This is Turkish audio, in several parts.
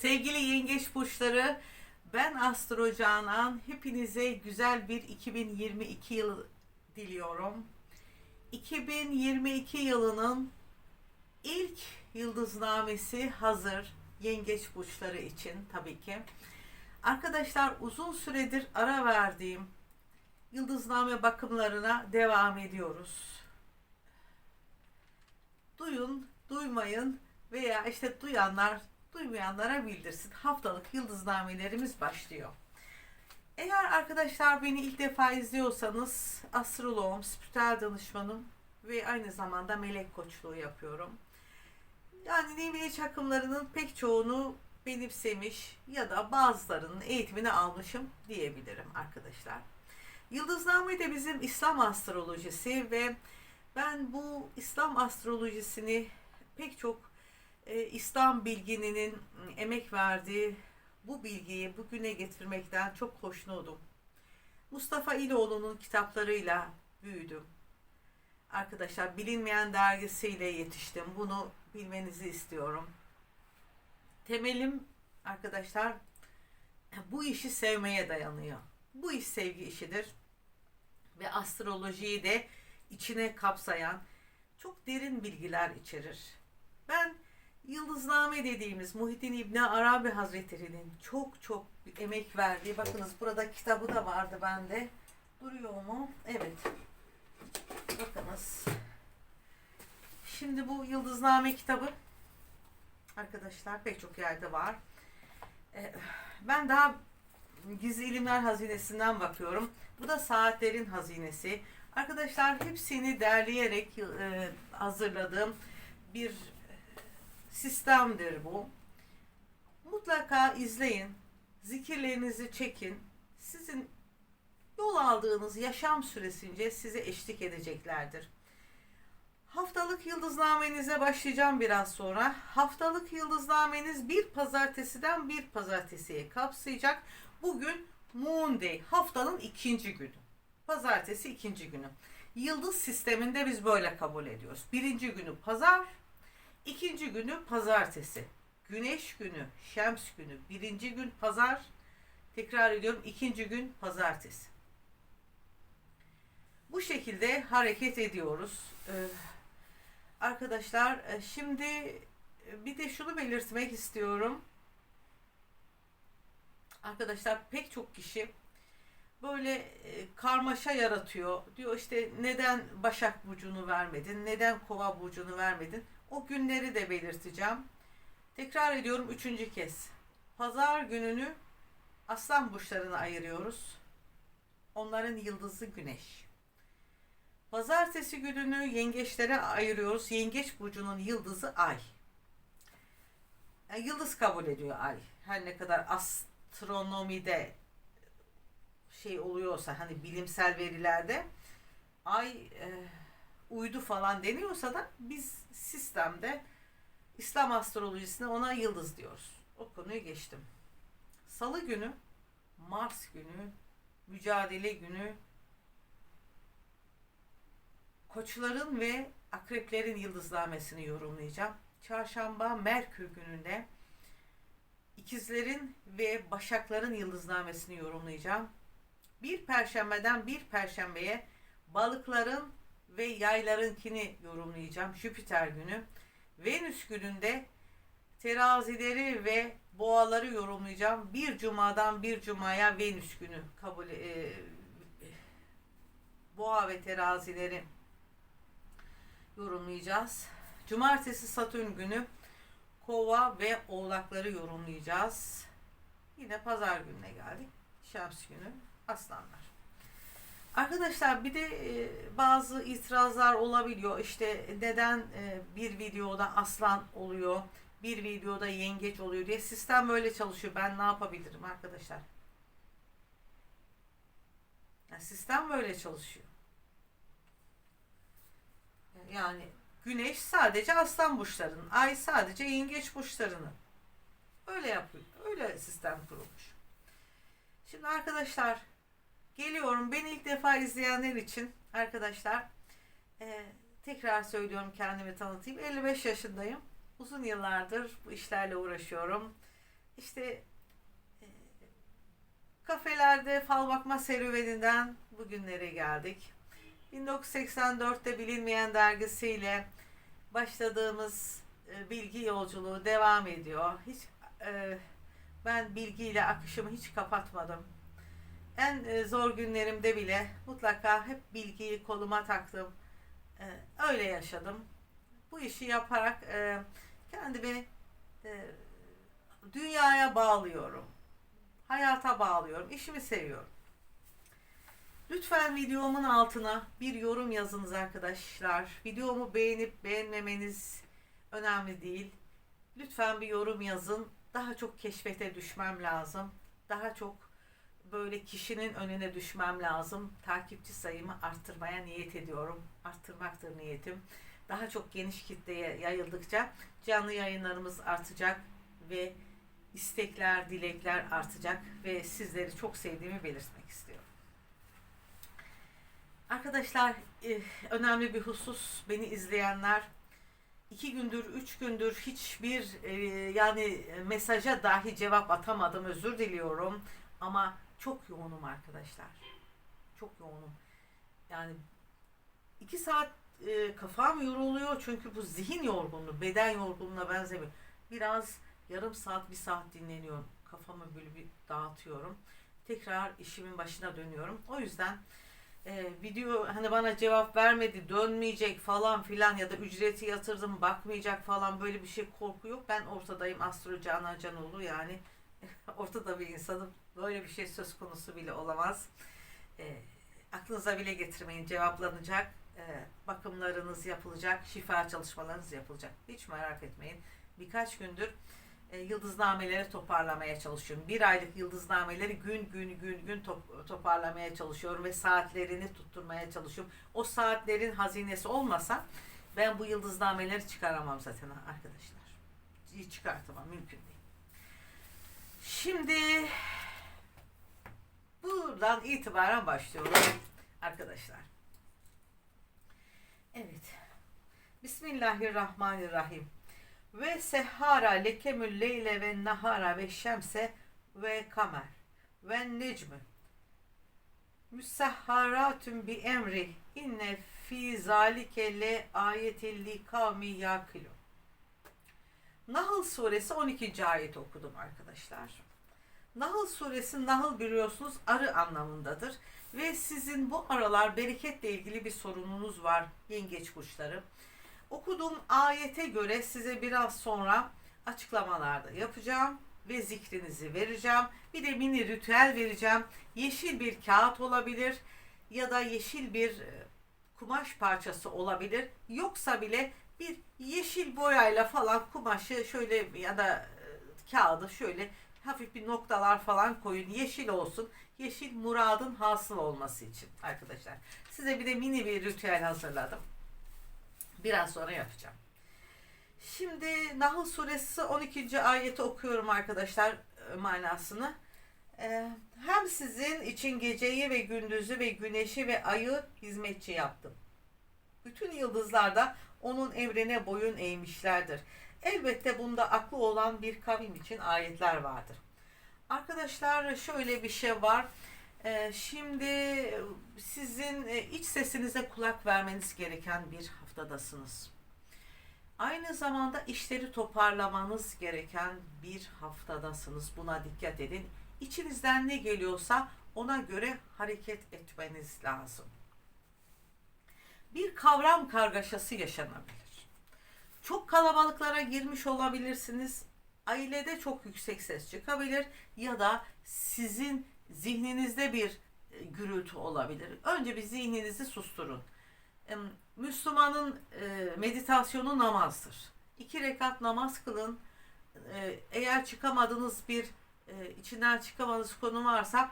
Sevgili yengeç burçları, ben Astro Canan. Hepinize güzel bir 2022 yılı diliyorum. 2022 yılının ilk yıldıznamesi hazır yengeç burçları için tabii ki. Arkadaşlar uzun süredir ara verdiğim yıldızname bakımlarına devam ediyoruz. Duyun, duymayın veya işte duyanlar duymayanlara bildirsin. Haftalık yıldıznamelerimiz başlıyor. Eğer arkadaşlar beni ilk defa izliyorsanız astroloğum, spiritüel danışmanım ve aynı zamanda melek koçluğu yapıyorum. Yani New Age akımlarının pek çoğunu benimsemiş ya da bazılarının eğitimini almışım diyebilirim arkadaşlar. Yıldızname de bizim İslam astrolojisi ve ben bu İslam astrolojisini pek çok e, İslam bilgininin m, emek verdiği bu bilgiyi bugüne getirmekten çok hoşnutum. Mustafa İloğlu'nun kitaplarıyla büyüdüm. Arkadaşlar Bilinmeyen dergisiyle yetiştim. Bunu bilmenizi istiyorum. Temelim arkadaşlar bu işi sevmeye dayanıyor. Bu iş sevgi işidir. Ve astrolojiyi de içine kapsayan çok derin bilgiler içerir. Ben Yıldızname dediğimiz Muhittin İbni Arabi Hazretleri'nin çok çok emek verdiği, bakınız burada kitabı da vardı bende. Duruyor mu? Evet. Bakınız. Şimdi bu Yıldızname kitabı arkadaşlar pek çok yerde var. Ee, Ben daha Gizli İlimler Hazinesi'nden bakıyorum. Bu da Saatlerin Hazinesi. Arkadaşlar hepsini derleyerek e, hazırladığım bir sistemdir bu. Mutlaka izleyin. Zikirlerinizi çekin. Sizin yol aldığınız yaşam süresince size eşlik edeceklerdir. Haftalık yıldıznamenize başlayacağım biraz sonra. Haftalık yıldıznameniz bir pazartesiden bir pazartesiye kapsayacak. Bugün Monday, haftanın ikinci günü. Pazartesi ikinci günü. Yıldız sisteminde biz böyle kabul ediyoruz. Birinci günü pazar, ikinci günü pazartesi. Güneş günü, şems günü, birinci gün pazar, tekrar ediyorum ikinci gün pazartesi. Bu şekilde hareket ediyoruz. Ee, arkadaşlar e, şimdi e, bir de şunu belirtmek istiyorum. Arkadaşlar pek çok kişi böyle e, karmaşa yaratıyor. Diyor işte neden Başak Burcu'nu vermedin, neden Kova Burcu'nu vermedin. O günleri de belirteceğim. Tekrar ediyorum üçüncü kez. Pazar gününü aslan burçlarına ayırıyoruz. Onların yıldızı güneş. Pazartesi gününü yengeçlere ayırıyoruz. Yengeç burcunun yıldızı ay. Yani yıldız kabul ediyor ay. Her ne kadar astronomide şey oluyorsa hani bilimsel verilerde ay e, uydu falan deniyorsa da biz sistemde İslam astrolojisine ona yıldız diyoruz. O konuyu geçtim. Salı günü, Mars günü, mücadele günü, koçların ve akreplerin yıldıznamesini yorumlayacağım. Çarşamba Merkür gününde ikizlerin ve başakların yıldıznamesini yorumlayacağım. Bir perşembeden bir perşembeye balıkların ve yaylarınkini yorumlayacağım. Jüpiter günü. Venüs gününde terazileri ve boğaları yorumlayacağım. Bir cumadan bir cumaya Venüs günü kabul e, boğa ve terazileri yorumlayacağız. Cumartesi Satürn günü kova ve oğlakları yorumlayacağız. Yine pazar gününe geldik. Şems günü aslanlar. Arkadaşlar bir de e, bazı itirazlar olabiliyor. İşte neden e, bir videoda aslan oluyor, bir videoda yengeç oluyor diye sistem böyle çalışıyor. Ben ne yapabilirim arkadaşlar? Sistem böyle çalışıyor. Yani güneş sadece aslan burçlarının, ay sadece yengeç burçlarının. Öyle yapıyor. Öyle sistem kurulmuş. Şimdi arkadaşlar geliyorum. Beni ilk defa izleyenler için arkadaşlar e, tekrar söylüyorum kendimi tanıtayım. 55 yaşındayım. Uzun yıllardır bu işlerle uğraşıyorum. işte e, kafelerde fal bakma serüveninden bugünlere geldik. 1984'te Bilinmeyen dergisiyle başladığımız e, bilgi yolculuğu devam ediyor. Hiç e, ben bilgiyle akışımı hiç kapatmadım. En e, zor günlerimde bile mutlaka hep bilgiyi koluma taktım. E, öyle yaşadım. Bu işi yaparak e, kendimi dünyaya bağlıyorum. Hayata bağlıyorum. İşimi seviyorum. Lütfen videomun altına bir yorum yazınız arkadaşlar. Videomu beğenip beğenmemeniz önemli değil. Lütfen bir yorum yazın. Daha çok keşfete düşmem lazım. Daha çok böyle kişinin önüne düşmem lazım. Takipçi sayımı arttırmaya niyet ediyorum. Arttırmaktır niyetim. Daha çok geniş kitleye yayıldıkça canlı yayınlarımız artacak ve istekler, dilekler artacak ve sizleri çok sevdiğimi belirtmek istiyorum. Arkadaşlar eh, önemli bir husus beni izleyenler iki gündür, üç gündür hiçbir e, yani mesaja dahi cevap atamadım. Özür diliyorum. Ama çok yoğunum arkadaşlar. Çok yoğunum. Yani iki saat e, kafam yoruluyor çünkü bu zihin yorgunluğu, beden yorgunluğuna benzemiyor. Biraz yarım saat, bir saat dinleniyorum. Kafamı böyle bir dağıtıyorum. Tekrar işimin başına dönüyorum. O yüzden e, video hani bana cevap vermedi, dönmeyecek falan filan ya da ücreti yatırdım bakmayacak falan böyle bir şey korku yok. Ben ortadayım Astro Canan Canoğlu yani ortada bir insanım. Böyle bir şey söz konusu bile olamaz. E, aklınıza bile getirmeyin cevaplanacak. E, bakımlarınız yapılacak, şifa çalışmalarınız yapılacak. Hiç merak etmeyin. Birkaç gündür e, yıldıznameleri toparlamaya çalışıyorum. Bir aylık yıldıznameleri gün gün gün gün top- toparlamaya çalışıyorum ve saatlerini tutturmaya çalışıyorum. O saatlerin hazinesi olmasa ben bu yıldıznameleri çıkaramam zaten arkadaşlar. Çıkartamam mümkün değil. Şimdi buradan itibaren başlıyorum arkadaşlar. Evet. Bismillahirrahmanirrahim. Ve sehhara lekemül leyle ve nahara ve şemse ve kamer ve necmü müsehharatun bi emri inne fi zalike le ayetil li kavmi yakilun. Nahl suresi 12. ayet okudum arkadaşlar. Nahl suresi Nahl biliyorsunuz arı anlamındadır ve sizin bu aralar bereketle ilgili bir sorununuz var yengeç kuşları. Okuduğum ayete göre size biraz sonra açıklamalarda yapacağım ve zikrinizi vereceğim. Bir de mini ritüel vereceğim. Yeşil bir kağıt olabilir ya da yeşil bir e, kumaş parçası olabilir. Yoksa bile bir yeşil boyayla falan kumaşı şöyle ya da e, kağıdı şöyle hafif bir noktalar falan koyun. Yeşil olsun. Yeşil muradın hasıl olması için arkadaşlar. Size bir de mini bir ritüel hazırladım. Biraz sonra yapacağım. Şimdi Nahl suresi 12. ayeti okuyorum arkadaşlar e, manasını. Ee, hem sizin için geceyi ve gündüzü ve güneşi ve ayı hizmetçi yaptım. Bütün yıldızlar da onun emrine boyun eğmişlerdir. Elbette bunda aklı olan bir kavim için ayetler vardır. Arkadaşlar şöyle bir şey var. Ee, şimdi sizin e, iç sesinize kulak vermeniz gereken bir haftadasınız. Aynı zamanda işleri toparlamanız gereken bir haftadasınız. Buna dikkat edin. İçinizden ne geliyorsa ona göre hareket etmeniz lazım. Bir kavram kargaşası yaşanabilir. Çok kalabalıklara girmiş olabilirsiniz. Ailede çok yüksek ses çıkabilir ya da sizin zihninizde bir e, gürültü olabilir. Önce bir zihninizi susturun. Müslümanın e, meditasyonu namazdır. İki rekat namaz kılın. E, Eğer çıkamadığınız bir içinden çıkamadığınız konu varsa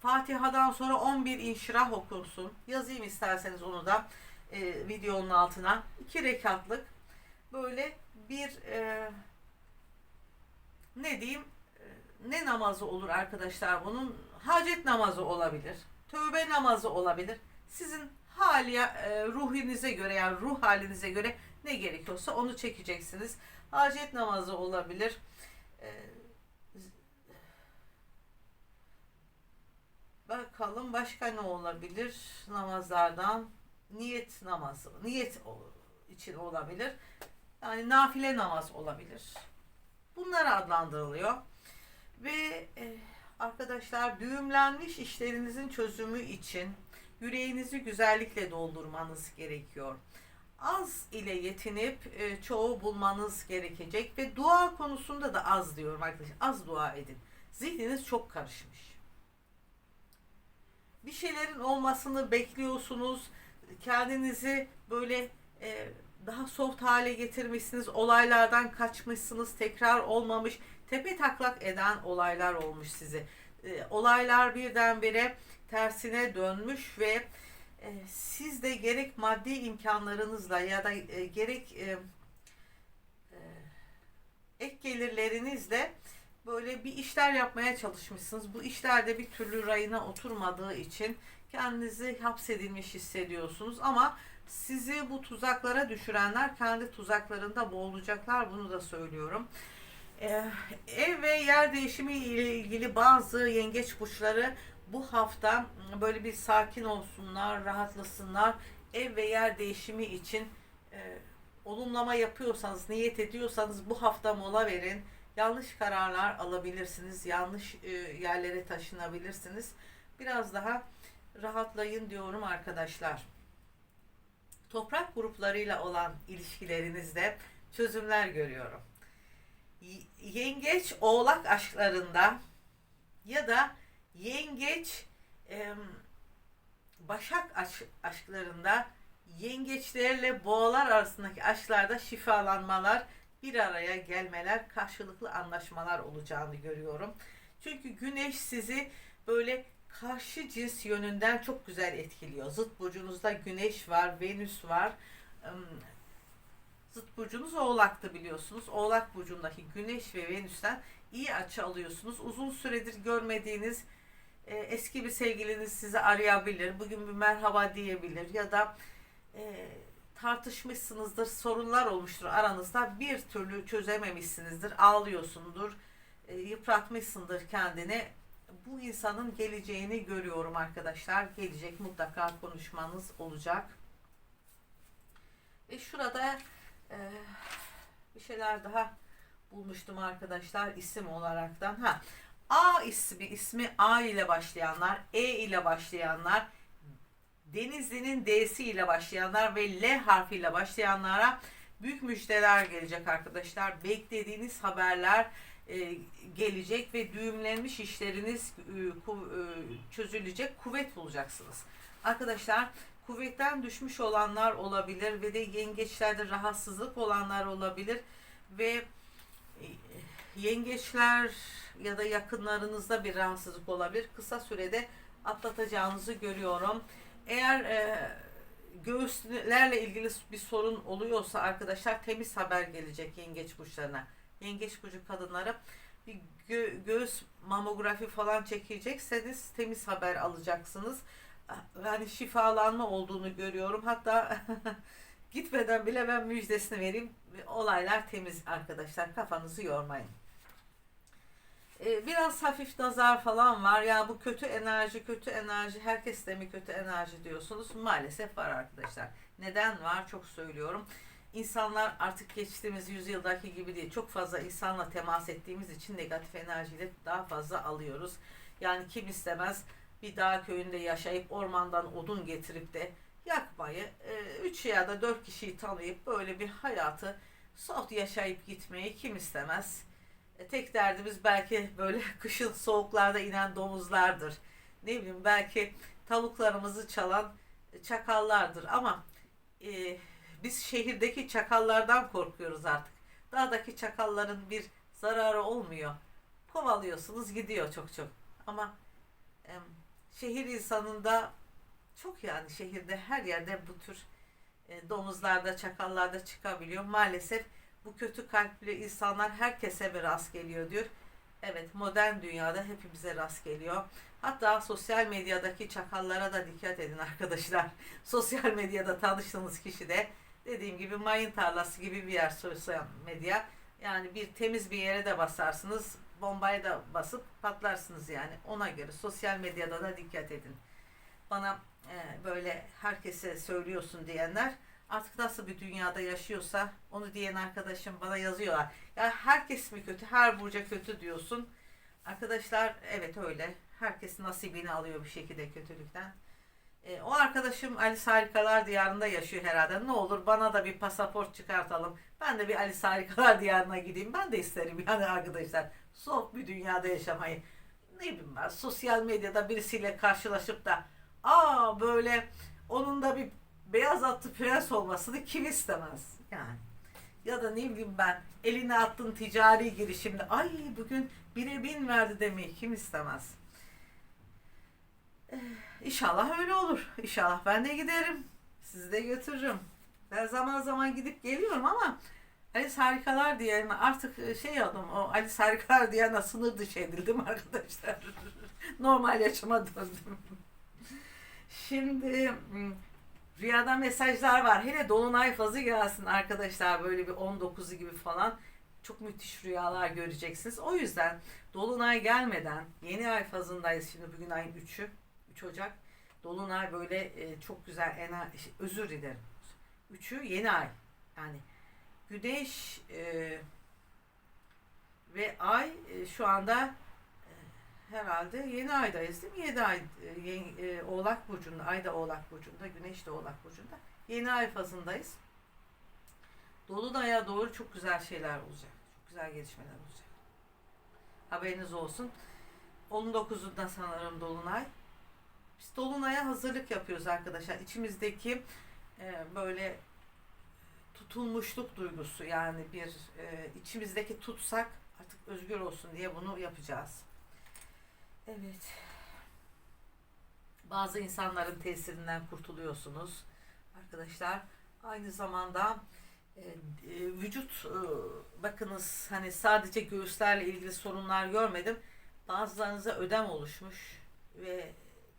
Fatiha'dan sonra 11 inşirah okunsun. Yazayım isterseniz onu da videonun altına. İki rekatlık böyle bir e, ne diyeyim e, ne namazı olur arkadaşlar bunun? Hacet namazı olabilir tövbe namazı olabilir. Sizin hali e, ruhinize göre yani ruh halinize göre ne gerekiyorsa onu çekeceksiniz. Hacet namazı olabilir. E, bakalım başka ne olabilir namazlardan? Niyet namazı niyet için olabilir. Yani nafile namaz olabilir. Bunlar adlandırılıyor. Ve e, arkadaşlar düğümlenmiş işlerinizin çözümü için yüreğinizi güzellikle doldurmanız gerekiyor. Az ile yetinip e, çoğu bulmanız gerekecek ve dua konusunda da az diyorum arkadaşlar. Az dua edin. Zihniniz çok karışmış. Bir şeylerin olmasını bekliyorsunuz. Kendinizi böyle e, daha soft hale getirmişsiniz. Olaylardan kaçmışsınız. Tekrar olmamış. Tepe taklak eden olaylar olmuş sizi. E, olaylar birdenbire tersine dönmüş ve e, siz de gerek maddi imkanlarınızla ya da e, gerek e, e, ek gelirlerinizle böyle bir işler yapmaya çalışmışsınız. Bu işlerde bir türlü rayına oturmadığı için kendinizi hapsedilmiş hissediyorsunuz ama sizi bu tuzaklara düşürenler kendi tuzaklarında boğulacaklar bunu da söylüyorum. Ee, ev ve yer değişimi ile ilgili bazı yengeç burçları bu hafta böyle bir sakin olsunlar, rahatlasınlar. Ev ve yer değişimi için e, olumlama yapıyorsanız, niyet ediyorsanız bu hafta mola verin. Yanlış kararlar alabilirsiniz, yanlış e, yerlere taşınabilirsiniz. Biraz daha rahatlayın diyorum arkadaşlar. Toprak gruplarıyla olan ilişkilerinizde çözümler görüyorum. Yengeç oğlak aşklarında ya da yengeç em, başak aş- aşklarında yengeçlerle boğalar arasındaki aşklarda şifalanmalar, bir araya gelmeler, karşılıklı anlaşmalar olacağını görüyorum. Çünkü güneş sizi böyle karşı cins yönünden çok güzel etkiliyor. Zıt burcunuzda güneş var, venüs var. Zıt burcunuz oğlaktı biliyorsunuz. Oğlak burcundaki güneş ve venüsten iyi açı alıyorsunuz. Uzun süredir görmediğiniz e, eski bir sevgiliniz sizi arayabilir. Bugün bir merhaba diyebilir ya da e, tartışmışsınızdır, sorunlar olmuştur aranızda. Bir türlü çözememişsinizdir, ağlıyorsundur, e, yıpratmışsındır kendini. Bu insanın geleceğini görüyorum arkadaşlar. Gelecek mutlaka konuşmanız olacak. Ve şurada e, bir şeyler daha bulmuştum arkadaşlar isim olaraktan. Ha, A ismi, ismi A ile başlayanlar, E ile başlayanlar, Denizli'nin D'si ile başlayanlar ve L harfiyle başlayanlara büyük müjdeler gelecek arkadaşlar. Beklediğiniz haberler e, gelecek ve düğümlenmiş işleriniz e, ku- e, çözülecek, kuvvet bulacaksınız. Arkadaşlar kuvvetten düşmüş olanlar olabilir ve de yengeçlerde rahatsızlık olanlar olabilir ve e, yengeçler ya da yakınlarınızda bir rahatsızlık olabilir. Kısa sürede atlatacağınızı görüyorum. Eğer e, göğüslerle ilgili bir sorun oluyorsa arkadaşlar temiz haber gelecek yengeç burçlarına. Yengeç burcu kadınlara bir gö- göğüs mamografi falan çekecekseniz temiz haber alacaksınız. Yani şifalanma olduğunu görüyorum. Hatta gitmeden bile ben müjdesini vereyim. Olaylar temiz arkadaşlar. Kafanızı yormayın. Ee, biraz hafif nazar falan var. Ya bu kötü enerji, kötü enerji. Herkes de mi kötü enerji diyorsunuz? Maalesef var arkadaşlar. Neden var? Çok söylüyorum. İnsanlar artık geçtiğimiz yüzyıldaki gibi değil. Çok fazla insanla temas ettiğimiz için negatif enerjiyle daha fazla alıyoruz. Yani kim istemez bir dağ köyünde yaşayıp ormandan odun getirip de yakmayı, 3 ya da 4 kişiyi tanıyıp böyle bir hayatı soft yaşayıp gitmeyi kim istemez? E, tek derdimiz belki böyle kışın soğuklarda inen domuzlardır. Ne bileyim belki tavuklarımızı çalan çakallardır ama e, biz şehirdeki çakallardan korkuyoruz artık. Dağdaki çakalların bir zararı olmuyor. Kovalıyorsunuz gidiyor çok çok. Ama em, şehir insanında çok yani şehirde her yerde bu tür e, domuzlarda, çakallarda çıkabiliyor. Maalesef bu kötü kalpli insanlar herkese bir rast geliyor diyor. Evet modern dünyada hepimize rast geliyor. Hatta sosyal medyadaki çakallara da dikkat edin arkadaşlar. Sosyal medyada tanıştığınız kişi de dediğim gibi mayın tarlası gibi bir yer sosyal medya. Yani bir temiz bir yere de basarsınız bombaya da basıp patlarsınız yani. Ona göre sosyal medyada da dikkat edin. Bana e, böyle herkese söylüyorsun diyenler artık nasıl bir dünyada yaşıyorsa onu diyen arkadaşım bana yazıyorlar. Ya herkes mi kötü? Her burca kötü diyorsun. Arkadaşlar evet öyle. Herkes nasibini alıyor bir şekilde kötülükten. E, o arkadaşım Alice Harikalar Diyarı'nda yaşıyor herhalde. Ne olur bana da bir pasaport çıkartalım. Ben de bir Alice Harikalar Diyarı'na gideyim. Ben de isterim yani arkadaşlar. Soğuk bir dünyada yaşamayı. Ne bileyim ben sosyal medyada birisiyle karşılaşıp da aa böyle onun da bir beyaz atlı prens olmasını kim istemez yani. Ya da ne bileyim ben eline attığın ticari girişimde ay bugün bire bin verdi demeyi kim istemez. İnşallah öyle olur. İnşallah ben de giderim. Sizi de götürürüm. Ben zaman zaman gidip geliyorum ama Alice Harikalar diye artık e, şey oldum. O Alice Harikalar diye sınır dışı edildim arkadaşlar. Normal yaşama döndüm. Şimdi hmm, rüyada mesajlar var. Hele dolunay fazı gelsin arkadaşlar böyle bir 19'u gibi falan. Çok müthiş rüyalar göreceksiniz. O yüzden dolunay gelmeden yeni ay fazındayız şimdi bugün ayın 3'ü. 3 Ocak. Dolunay böyle e, çok güzel enerji, şey, özür dilerim. Üçü yeni ay. Yani güneş e, ve ay e, şu anda e, herhalde yeni aydayız değil mi? Yedi ay e, yeni- e, Oğlak burcunda, ay da Oğlak burcunda, güneş de Oğlak burcunda. Yeni ay fazındayız. Dolunay'a doğru çok güzel şeyler olacak. Çok güzel gelişmeler olacak. Haberiniz olsun. 19'unda sanırım Dolunay. Biz Dolunay'a hazırlık yapıyoruz arkadaşlar. İçimizdeki e, böyle tutulmuşluk duygusu yani bir e, içimizdeki tutsak artık özgür olsun diye bunu yapacağız. Evet. Bazı insanların tesirinden kurtuluyorsunuz arkadaşlar. Aynı zamanda e, e, vücut e, bakınız hani sadece göğüslerle ilgili sorunlar görmedim. Bazılarınıza ödem oluşmuş ve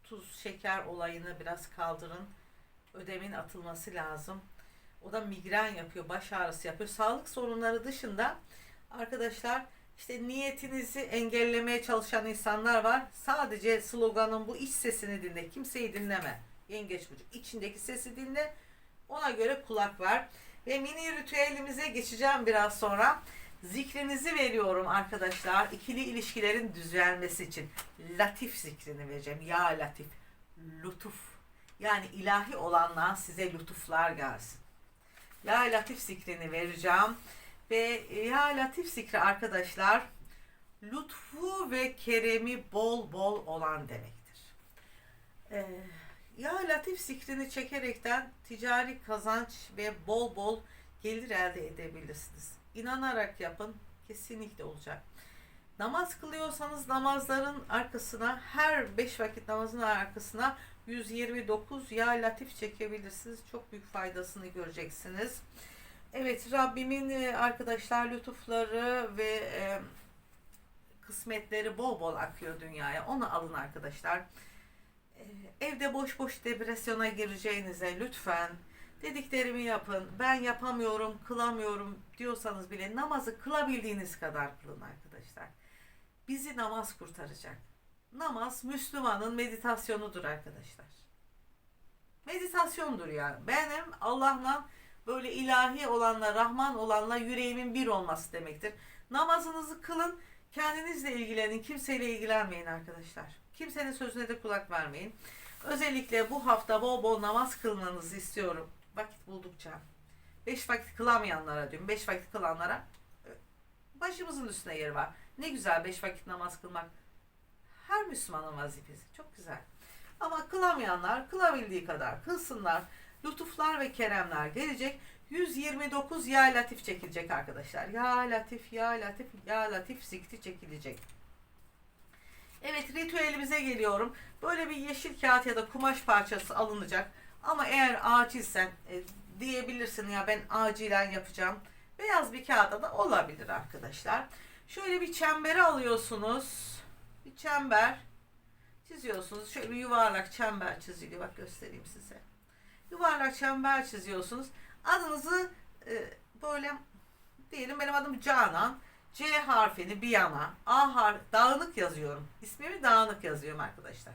tuz şeker olayını biraz kaldırın. Ödemin atılması lazım. O da migren yapıyor, baş ağrısı yapıyor. Sağlık sorunları dışında arkadaşlar işte niyetinizi engellemeye çalışan insanlar var. Sadece sloganın bu iç sesini dinle. Kimseyi dinleme. Yengeç burcu. İçindeki sesi dinle. Ona göre kulak ver. Ve mini ritüelimize geçeceğim biraz sonra. Zikrinizi veriyorum arkadaşlar. İkili ilişkilerin düzelmesi için. Latif zikrini vereceğim. Ya latif. Lütuf. Yani ilahi olandan size lütuflar gelsin. Ya Latif zikrini vereceğim. Ve Ya Latif zikri arkadaşlar lütfu ve keremi bol bol olan demektir. Ee, ya Latif zikrini çekerekten ticari kazanç ve bol bol gelir elde edebilirsiniz. İnanarak yapın kesinlikle olacak. Namaz kılıyorsanız namazların arkasına her beş vakit namazın arkasına 129 ya latif çekebilirsiniz. Çok büyük faydasını göreceksiniz. Evet Rabbimin e, arkadaşlar lütufları ve e, kısmetleri bol bol akıyor dünyaya. Onu alın arkadaşlar. E, evde boş boş depresyona gireceğinize lütfen dediklerimi yapın. Ben yapamıyorum, kılamıyorum diyorsanız bile namazı kılabildiğiniz kadar kılın arkadaşlar. Bizi namaz kurtaracak. Namaz Müslümanın meditasyonudur arkadaşlar. Meditasyondur yani. Benim Allah'la böyle ilahi olanla, Rahman olanla yüreğimin bir olması demektir. Namazınızı kılın, kendinizle ilgilenin, kimseyle ilgilenmeyin arkadaşlar. Kimsenin sözüne de kulak vermeyin. Özellikle bu hafta bol bol namaz kılmanızı istiyorum. Vakit buldukça. Beş vakit kılamayanlara diyorum. Beş vakit kılanlara e, başımızın üstüne yeri var. Ne güzel beş vakit namaz kılmak. Her Müslümanın vazifesi. Çok güzel. Ama kılamayanlar kılabildiği kadar kılsınlar. Lütuflar ve keremler gelecek. 129 Ya Latif çekilecek arkadaşlar. Ya Latif, Ya Latif, Ya Latif zikri çekilecek. Evet ritüelimize geliyorum. Böyle bir yeşil kağıt ya da kumaş parçası alınacak. Ama eğer acilsen e, diyebilirsin ya ben acilen yapacağım. Beyaz bir kağıda da olabilir arkadaşlar. Şöyle bir çemberi alıyorsunuz. Bir çember çiziyorsunuz. Şöyle bir yuvarlak çember çiziliyor. Bak göstereyim size. Yuvarlak çember çiziyorsunuz. Adınızı e, böyle diyelim benim adım Canan. C harfini bir yana, A harf dağınık yazıyorum. İsmimi dağınık yazıyorum arkadaşlar.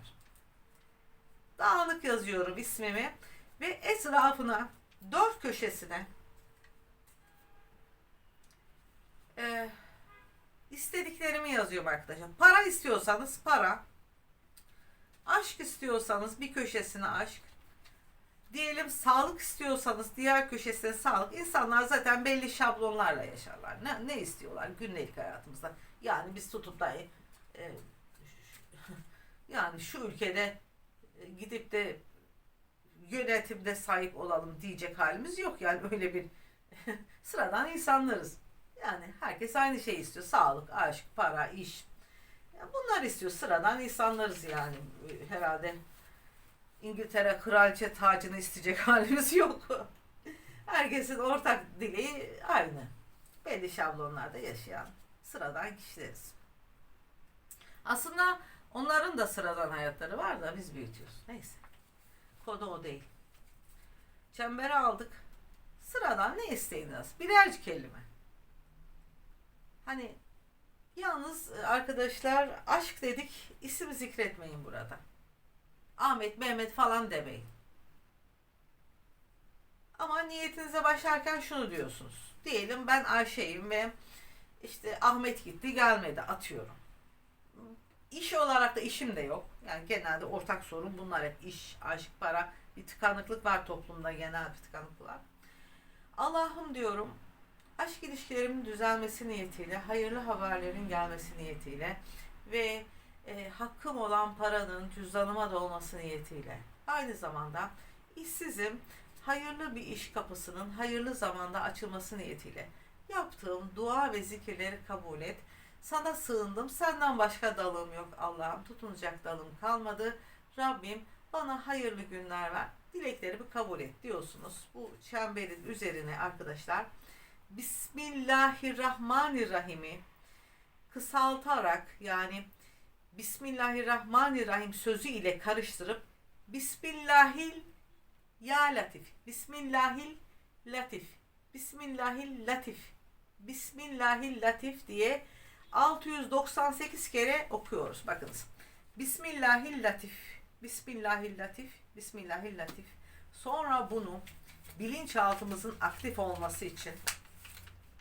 Dağınık yazıyorum ismimi ve etrafına dört köşesine e, istediklerimi yazıyorum arkadaşlar. Para istiyorsanız para. Aşk istiyorsanız bir köşesine aşk. Diyelim sağlık istiyorsanız diğer köşesine sağlık. İnsanlar zaten belli şablonlarla yaşarlar. Ne, ne istiyorlar günlük hayatımızda? Yani biz tutup da e, e, yani şu ülkede gidip de yönetimde sahip olalım diyecek halimiz yok. Yani öyle bir sıradan insanlarız. Yani herkes aynı şeyi istiyor. Sağlık, aşk, para, iş. Bunlar istiyor. Sıradan insanlarız yani. Herhalde İngiltere kraliçe tacını isteyecek halimiz yok. Herkesin ortak dileği aynı. Belli şablonlarda yaşayan sıradan kişileriz. Aslında onların da sıradan hayatları var da biz büyütüyoruz. Neyse. Kodu o değil. Çembere aldık. Sıradan ne isteyiniz? Birer kelime. Hani yalnız arkadaşlar aşk dedik isim zikretmeyin burada. Ahmet, Mehmet falan demeyin. Ama niyetinize başlarken şunu diyorsunuz. Diyelim ben Ayşe'yim ve işte Ahmet gitti gelmedi atıyorum. İş olarak da işim de yok. Yani genelde ortak sorun bunlar hep iş, aşk, para. Bir tıkanıklık var toplumda genel bir tıkanıklık var. Allah'ım diyorum aşk ilişkilerimin düzelmesi niyetiyle, hayırlı haberlerin gelmesi niyetiyle ve e, hakkım olan paranın cüzdanıma dolması niyetiyle aynı zamanda işsizim, hayırlı bir iş kapısının hayırlı zamanda açılması niyetiyle yaptığım dua ve zikirleri kabul et. Sana sığındım, senden başka dalım yok Allah'ım, tutunacak dalım kalmadı. Rabbim bana hayırlı günler ver, dileklerimi kabul et diyorsunuz. Bu çemberin üzerine arkadaşlar Bismillahirrahmanirrahim'i kısaltarak yani Bismillahirrahmanirrahim sözü ile karıştırıp Bismillahil ya latif. Bismillahil latif. Bismillahil latif. Bismillahil latif diye 698 kere okuyoruz. Bakınız. Bismillahil latif. Bismillahil latif. Bismillahil latif. Sonra bunu bilinçaltımızın aktif olması için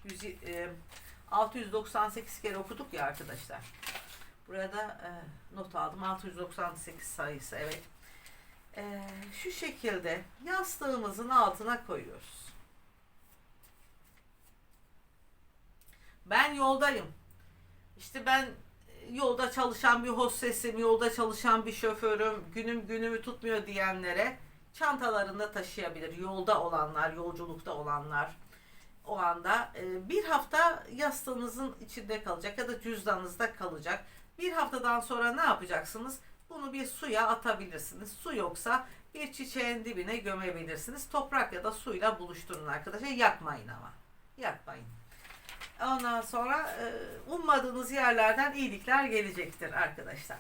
100, e, 698 kere okuduk ya arkadaşlar. Burada e, not aldım. 698 sayısı evet. E, şu şekilde yastığımızın altına koyuyoruz. Ben yoldayım. İşte ben yolda çalışan bir hostesim, yolda çalışan bir şoförüm, günüm günümü tutmuyor diyenlere çantalarında taşıyabilir. Yolda olanlar, yolculukta olanlar o anda e, bir hafta yastığınızın içinde kalacak ya da cüzdanınızda kalacak. Bir haftadan sonra ne yapacaksınız? Bunu bir suya atabilirsiniz. Su yoksa bir çiçeğin dibine gömebilirsiniz. Toprak ya da suyla buluşturun arkadaşlar. Yakmayın ama. Yakmayın. Ondan sonra e, ummadığınız yerlerden iyilikler gelecektir arkadaşlar.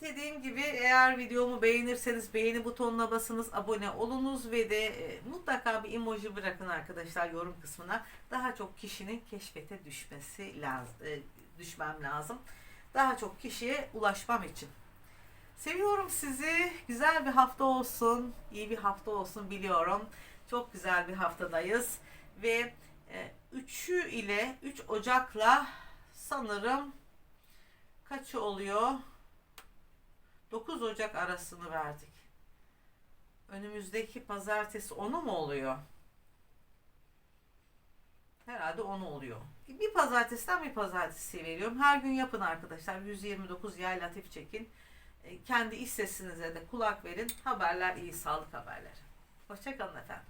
Dediğim gibi eğer videomu beğenirseniz beğeni butonuna basınız, abone olunuz ve de e, mutlaka bir emoji bırakın arkadaşlar yorum kısmına. Daha çok kişinin keşfete düşmesi lazım, e, düşmem lazım. Daha çok kişiye ulaşmam için. Seviyorum sizi. Güzel bir hafta olsun. iyi bir hafta olsun biliyorum. Çok güzel bir haftadayız. Ve e, 3'ü ile 3 Ocak'la sanırım kaçı oluyor? 9 Ocak arasını verdik. Önümüzdeki pazartesi onu mu oluyor? Herhalde onu oluyor. Bir pazartesiden bir pazartesi veriyorum. Her gün yapın arkadaşlar. 129 yay latif çekin. E, Kendi iş sesinize de kulak verin. Haberler iyi, sağlık haberleri. Hoşçakalın efendim.